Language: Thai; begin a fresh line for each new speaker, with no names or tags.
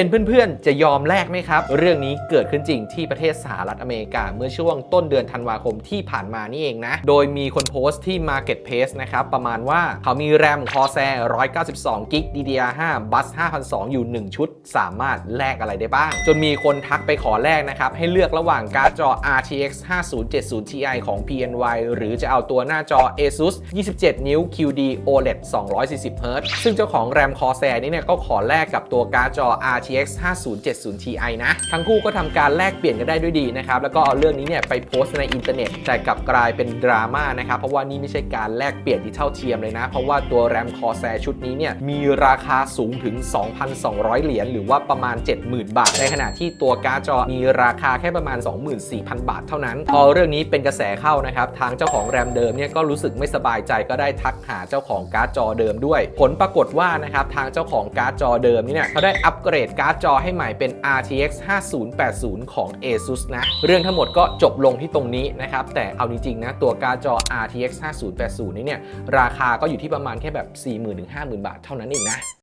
เป็นเพื่อนๆ จะยอมแลกไหมครับ เรื่องนี้เกิดขึ้นจริงที่ประเทศสหรัฐอเมริกา เมื่อช่วงต้นเดือนธันวาคมที่ผ่านมานี่เองนะ โดยมีคนโพสต์ที่ Marketplace นะครับ ประมาณว่าเขามีแรม Corsair 192 g b DDR5 Bus 5002 อยู่ 1 ชุด สามารถแลกอะไรได้บ้าง จนมีคนทักไปขอแลกนะครับ ให้เลือกระหว่างการ์ดจอ RTX 5070 Ti ของ PNY หรือจะเอาตัวหน้าจอ ASUS 27 นิ้ว QD OLED 240 Hz ซึ่งเจ้าของแรม Corsair นี่เนี่ยก็ขอแลกกับตัวการ์ดจอ RTX 5070 Ti นะ ทั้งคู่ก็ทำการแลกเปลี่ยนกันได้ด้วยดีนะครับ แล้วก็เอาเรื่องนี้เนี่ยไปโพสต์ในอินเทอร์เน็ต แต่กลับกลายเป็นดราม่านะครับ เพราะว่านี่ไม่ใช่การแลกเปลี่ยนที่เท่าเทียมเลยนะ เพราะว่าตัวแรม Corsair ชุดนี้เนี่ยมีราคาสูงถึง 2,200 เหรียญหรือว่าประมาณ 70,000 บาท ในขณะที่ตัวการ์ดจอมีราคาแค่ประมาณ 24,000 บาทเท่านั้น พอเรื่องนี้เป็นกระแสเข้านะครับทางเจ้าของแรมเดิมเนี่ยก็รู้สึกไม่สบายใจก็ได้ทักหาเจ้าของการ์ดจอเดิมด้วย ผลปรากฏว่านะครับทางเจ้าของการ์ดจอเดิมนี่เนี่ยเขาได้อัปเกรดการ์ดจอให้ใหม่เป็น RTX 5080 ของ ASUS นะ เรื่องทั้งหมดก็จบลงที่ตรงนี้นะครับ แต่เอาจริงๆนะตัวการ์ดจอ RTX 5080 นี่เนี่ย ราคาก็อยู่ที่ประมาณแค่แบบ 40,000-50,000 บาทเท่านั้นเองนะ